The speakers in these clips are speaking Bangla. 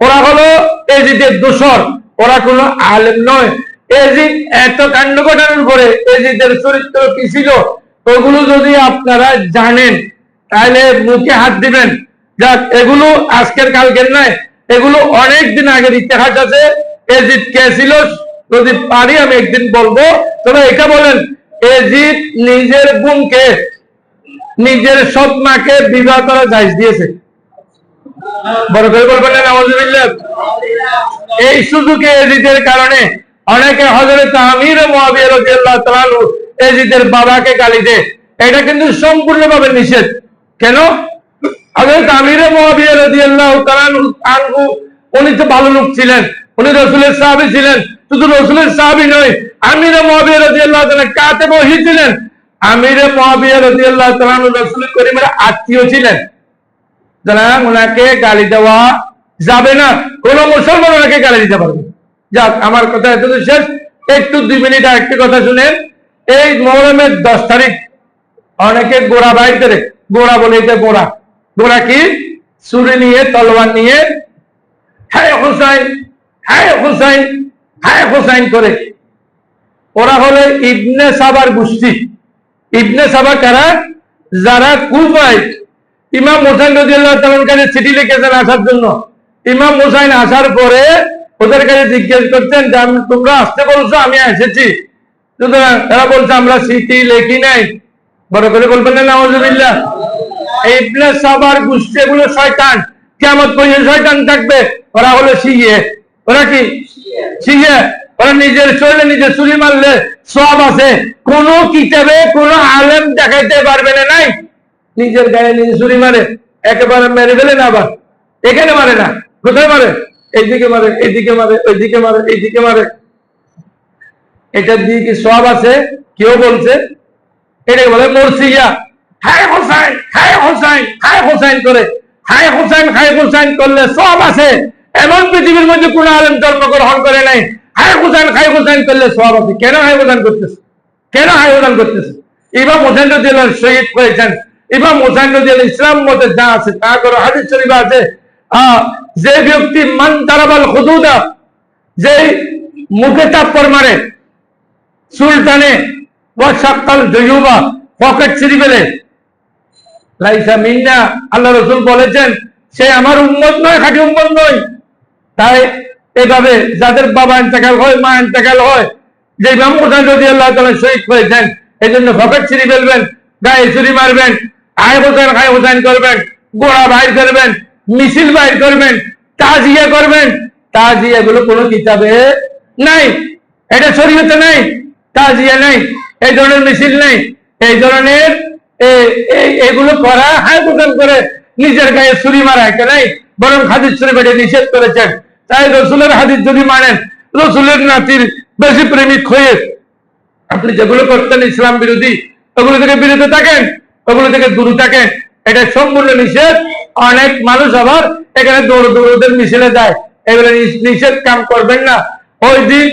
ওরা হলো এজিদের দোষর ওরা কোনো আলেম নয়। এজিদ এত কাণ্ড ঘটানোর পরে এজিদের চরিত্র কি ছিল, ওগুলো যদি আপনারা জানেন, তাহলে মুখে হাত দিবেন। যাক, এগুলো আজকের, কালকের নয়, এগুলো অনেক দিন আগের ইতিহাস আছে। এজিদ কে ছিল? যদি পারি আমি একদিন বলব। তবে এটা বলেন, এজিদ নিজের বোনকে, নিজের সৎ মাকে বিবাহ করা জায়জ দিয়েছে। এই সুযোগে এজিদের কারণে অনেকে হজরত আমির এজিদের বাবাকে গালি দেয়। এটা কিন্তু সম্পূর্ণভাবে নিষেধ। কেন? আমির উনি তো ভালো লোক ছিলেন, উনি রাসূলের সাহাবী ছিলেন, শুধু রাসূলের সাহাবী নয়, আমির কাতেব ওহী ছিলেন। আমির তাআলা আনহু করিমের আত্মীয় ছিলেন। সুতরাং ওনাকে গালি দেওয়া যাবে না। কোন মুসলমান ওনাকে গালি দিতে পারবে যাক, আমার কথা এত শেষ। একটু দুই মিনিট আর একটি কথা শুনেন। এই মহরমের দশ তারিখ, অনেকে গোড়া বাইর করে, গোড়া বলে এটা গোড়া। গোড়া কি? ছুরি নিয়ে, তলোয়ার নিয়ে হ্যাঁ হোসাইন হ্যাঁ হোসাইন হ্যাঁ হোসাইন করে। ওরা হলে ইবনে সাবার গোষ্ঠী। ইবনে সাবা কারা? যারা কুফায় ইমাম হোসেন রদিয়াল্লাহ তাআলার কাছে চিঠি লিখেছেন আসার জন্য। ইমাম হোসেন আসার পরে ওদের কাছে জিজ্ঞেস করছেন যে, আমি তোমরা আসতে বলছো, আমি এসেছি। সুতরাং তারা বলছে, আমরা চিঠি লেখি নাই। বড় করে বলবেন না, নাউজুবিল্লাহ। এই ইবনে সাবার গোষ্ঠী এগুলো শয়তান। কেমন পর্যন্ত শয়তান থাকবে। ওরা হলো শিয়ে। ওরা কি? শিয়ে। ওরা নিজের শরীরে নিজের চুরি মারলে সব আছে। কোন কিতাবে কোন আলেম দেখাইতে পারবে না, নাই। নিজের গায়ে নিজে চুরি মারে, একেবারে মেরে ফেলেন আবার। এখানে মারে না, কোথায় মারে? এইদিকে মারে এইদিকে মারে, ওইদিকে মারে, এইদিকে মারে। এটার দিয়ে কি সব আছে? কেউ বলছে? এটাকে বলে মরসিয়া। হায় হোসাইন হায় হোসাইন হায় হোসাইন করে। হায় হোসাইন হায় হোসাইন করলে সব আছে। এমন পৃথিবীর মধ্যে কোন আলেম জন্মগ্রহণ করে নাই। হায় হোসাইন হায় হোসাইন করলে সব আছে। কেন হায় হোসাইন করতেছে? কেন হায় হোসাইন করতেছে? ইমাম হোসেন শহীদ হয়েছেন। ইমাম হোসেন রদিয়াল্লাহ ইসলাম মতে যা আছে তা করো হাদিস শরীফ আছে। যে ব্যক্তি মান তারাবাল হুদুদা যে মুখে চাপ্পর মারে, সুলতানে ওয়াসাক্কাল জয়ুবা, পকেট ছিঁড়ি ফেলে, লাইসা মিন্না, আল্লাহ রসুল বলেছেন, সে আমার উম্মত নয়, খাঁটি উম্মত নয়। তাই এভাবে যাদের বাবা ইন্তেকাল হয়, মা ইন্তেকাল হয়, যে ইমাম হোসেন যদি আল্লাহ তালা শহীদ হয়েছেন এই জন্য পকেট ছিঁড়ি ফেলবেন, গায়ে ছুরি মারবেন আয় হোসেন খায় হোসেন করবেন, গোড়া বাইর করবেন, মিছিল বাইর করবেন, তাজিয়া করবেন। তাজিয়া গুলো কোনো কিতাবে নাই। এটা শরীয়তে নাই, তাজিয়া নাই, এই ধরনের মিছিল নাই। এই ধরনের এগুলো করা হাই প্রদান করে নিজের গায়ে ছুরি মারা একটা নাই, বরং হাদিস শরীফ এটা নিষেধ করেছেন। তাই রসুলের হাদিস যদি মানেন, রসুলের নাতির বেশি প্রেমিক হয়ে আপনি যেগুলো করতেন ইসলাম বিরোধী, ওগুলো থেকে বিরত থাকেন। ওগুলো থেকে দূরে থাকেন এটা সম্পূর্ণ নিষেধ। অনেক মানুষ আবার এখানে দৌড় দৌড়দের মিছিলে যায়। এগুলো নিষেধ কাম করবেন না। ওই দিন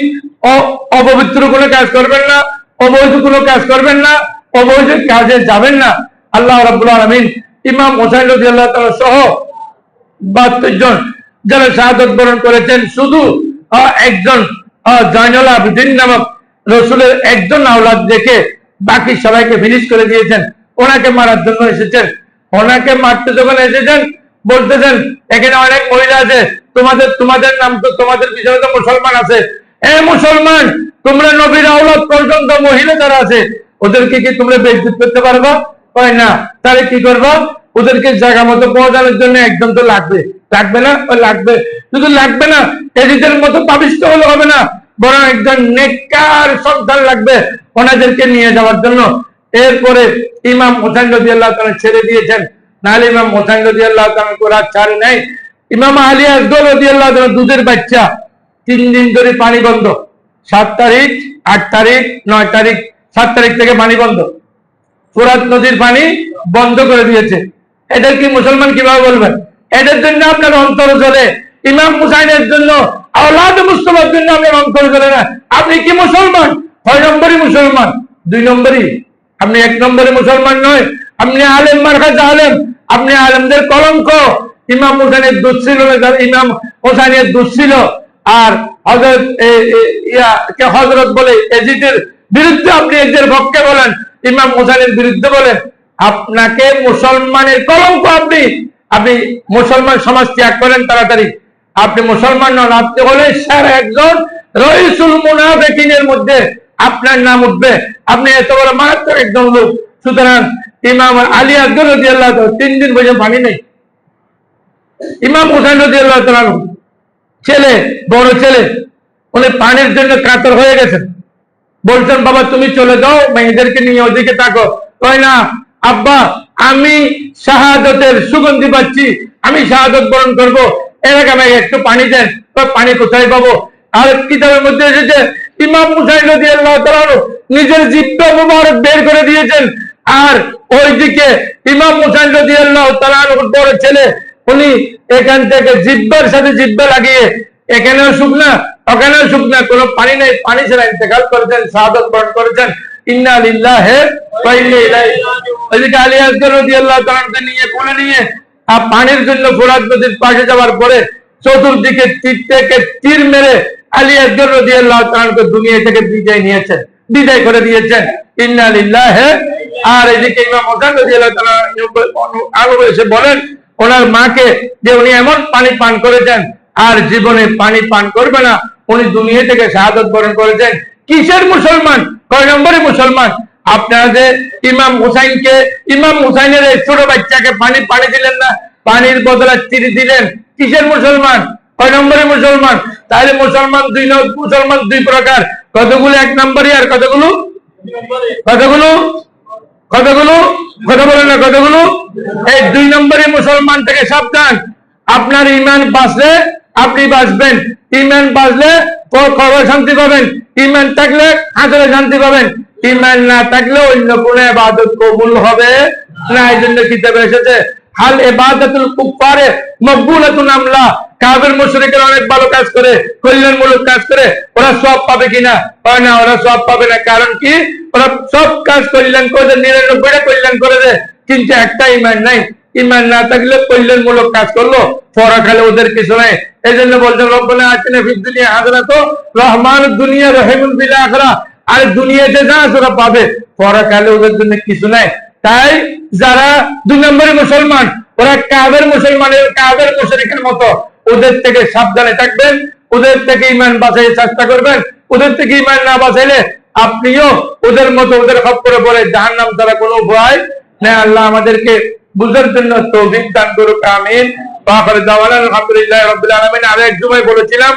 অপবিত্র কোনো কাজ করবেন না, অবৈধ কোনো কাজ করবেন না, অবৈধ কাজে যাবেন না। আল্লাহ রাব্বুল আলামিন ইমাম হোসেন রাদিয়াল্লাহু তাআলা সহ বাহাত্তর জন যারা শাহাদত বরণ করেছেন, শুধু একজন জয়নুল আবেদিন নামক রসুলের একজন আওলাদ দেখে বাকি সবাইকে ফিনিশ করে দিয়েছেন। ওনাকে মারার জন্য এসেছেন। ওনাকে মারতে যখন এসেছেন, বলতেছেন, এখানে অনেক মহিলা আছে, তোমাদের তোমাদের নাম তো, তোমাদের পিছনে তো মুসলমান আছে। এ মুসলমান, তোমরা নবীর আওলাদ পর্যন্ত মহিলা যারা আছে, ওদেরকে কি তোমরা বেজ্জত করতে পারবা? হয় না, তাহলে কি করব? ওদেরকে জায়গা মতো পৌঁছানোর জন্য একদম তো লাগবে। লাগবে না? লাগবে। শুধু লাগবে না এদিকের মতো পাবিষ্ট হলে হবে না। বরং একজন নেককার সন্তান লাগবে ওনাদেরকে নিয়ে যাওয়ার জন্য। এরপরে ইমাম হোসেন রবি আল্লাহ ছেড়ে দিয়েছেন। নাহলে ইমাম হোসেন রবি আল্লাহ তালা করা ছাড়ে নাই। ইমাম আলী আকবর রবি আল্লাহ দুধের বাচ্চা। তিন দিন ধরে পানি বন্ধ। সাত তারিখ, আট তারিখ, নয় তারিখ, সাত তারিখ থেকে পানি বন্ধ। ফোরাত নদীর পানি বন্ধ করে দিয়েছে। এদের কি মুসলমান কীভাবে বলবেন? এদের জন্য আপনার অন্তর চলে ইমাম হুসাইনের জন্য, আওলাদ মুস্তফার জন্য আপনার অন্তর চলে না। আপনি কি মুসলমান? ছয় নম্বরই মুসলমান। দুই নম্বরই আপনি এক নম্বরে মুসলমান নয়, আপনি আলেম, মার্কাজ আলেম, আপনি আলেমদের কলঙ্ক। ইমাম হোসেনের দোষ ইমাম হোসেনের দোষ আর হজরত হজরত বলে, এজিদের বিরুদ্ধে আপনি এদের পক্ষে বলেন, ইমাম হোসেনের বিরুদ্ধে বলেন, আপনাকে মুসলমানের কলঙ্ক আপনি আপনি মুসলমান সমাজ ত্যাগ করেন তাড়াতাড়ি। আপনি মুসলমান নন, আপনি হলে স্যার একজন রইসুল মুনাফেকিনের মধ্যে আপনার নাম উঠবে। আপনি এত বড় মারাত্মক একজন লোক। সুতরাং ইমাম আলী আকবর রদি আল্লাহ তিন দিন বসে পানি নেই। ইমাম হুসাইন রদি আল্লাহ ছেলে, বড় ছেলে, উনি পানির জন্য কাতর হয়ে গেছেন। বলছেন, বাবা, তুমি চলে যাও, মেয়েদেরকে নিয়ে ওদিকে থাকো কয়, না, আব্বা, আমি শাহাদতের সুগন্ধি পাচ্ছি। আমি শাহাদত বরণ করব। এলাকা একটু পানি দেন। পানি কোথায় পাবো? আর কিতাবের মধ্যে এসেছে ইমাম মুসাইন নদী আল্লাহ নিজের জিব্বা মুবারক বের করে দিয়েছেন। আর ওইদিকে ইমাম মুসাইন নদী আল্লাহ বড় ছেলে, উনি এখান থেকে জিব্বার সাথে জিব্বা লাগিয়ে, এখানেও শুকনা ওখানেও শুকনা কোনো পানি নেই, পানি ছাড়া ইন্তেকাল করেছেন শাহাদত বরণ করেছেন। ইন্না লিল্লাহে ওইদিকে আলী আজগর রাদিয়াল্লাহু তাআলাকে নিয়ে, কোলে নিয়ে, আর পানির জন্য ফোরাত নদীর পাশে যাওয়ার পরে চতুর্দিকে তীর থেকে তীর মেরে আলী দুনিয়া থেকে নিয়েছেন। করে দিয়েছেন। আর এদিকে ইমাম হাসান এসে বলেন, ওনার মাকে যে উনি এমন পানি পান করেছেন, আর জীবনে পানি পান করবে না, উনি দুনিয়া থেকে শাহাদত বরণ করেছেন। কিসের মুসলমান? কয় নম্বরে মুসলমান? আপনারা যে ইমাম হুসাইনকে, ইমাম হুসাইনের ছোট বাচ্চাকে পানি পানি দিলেন না, পানির বদলা চিনি দিলেন, কিসের মুসলমান? নম্বরে মুসলমান? তাহলে মুসলমান দুই মুসলমান দুই প্রকার। কতগুলো? এক নম্বরে আর কতগুলো? কতগুলো? কতগুলো? কথা বলেন না, কতগুলো? এই দুই নম্বরে মুসলমান থেকে সাবধান। আপনার ইমান বাঁচলে আপনি বাঁচবেন। ইমান বাঁচলে কবে শান্তি পাবেন। ইমান থাকলে হাজারে শান্তি পাবেন। ইমান না থাকলে অন্য কোন এবাদত কবুল হবে না। এই জন্য কিতাবে এসেছে, হাল এবাদতুল কাবের মুশরিকের অনেক ভালো কাজ করে, কল্যাণমূলক কাজ করে, ওরা সব পাবে কিনা? হয় না, ওরা সব পাবে না। কারণ কি? ওরা সব কাজ কল্যাণ করে দেয় নিরানব্বইটা কল্যাণ করে দেয় কিন্তু একটা ইমান নাই। ইমান না থাকলে কল্যাণমূলক কাজ করল পরা খালে ওদের কিছু নাই। এই জন্য বলছেন রব্বনা আতিনা ফিদ দুনিয়া হাজারাতো রহমান দুনিয়া রহিমুল বিল আখরা। আর দুনিয়াতে যা ওরা পাবে পরাকালে ওদের জন্য কিছু নাই। তাই যারা দুই নম্বরে মুসলমান, ওরা কাবের মুসলমানের কাবের মুশরিকের মতো। ওদের থেকে সাবধানে থাকবেন, ওদের থেকে ইমান বাঁচাই চেষ্টা করবেন, ওদের থেকে ইমান না বাঁচাইলে আপনিও ওদের মতো ওদের হক করে পড়ে যাহার নাম তারা কোনো ভয় নেই। আল্লাহ আমাদেরকে বুঝার জন্য তৌফিক দান করুক, আমিন। আলহামদুলিল্লাহ রবিল আলমিন। আরেক জুমায় বলেছিলাম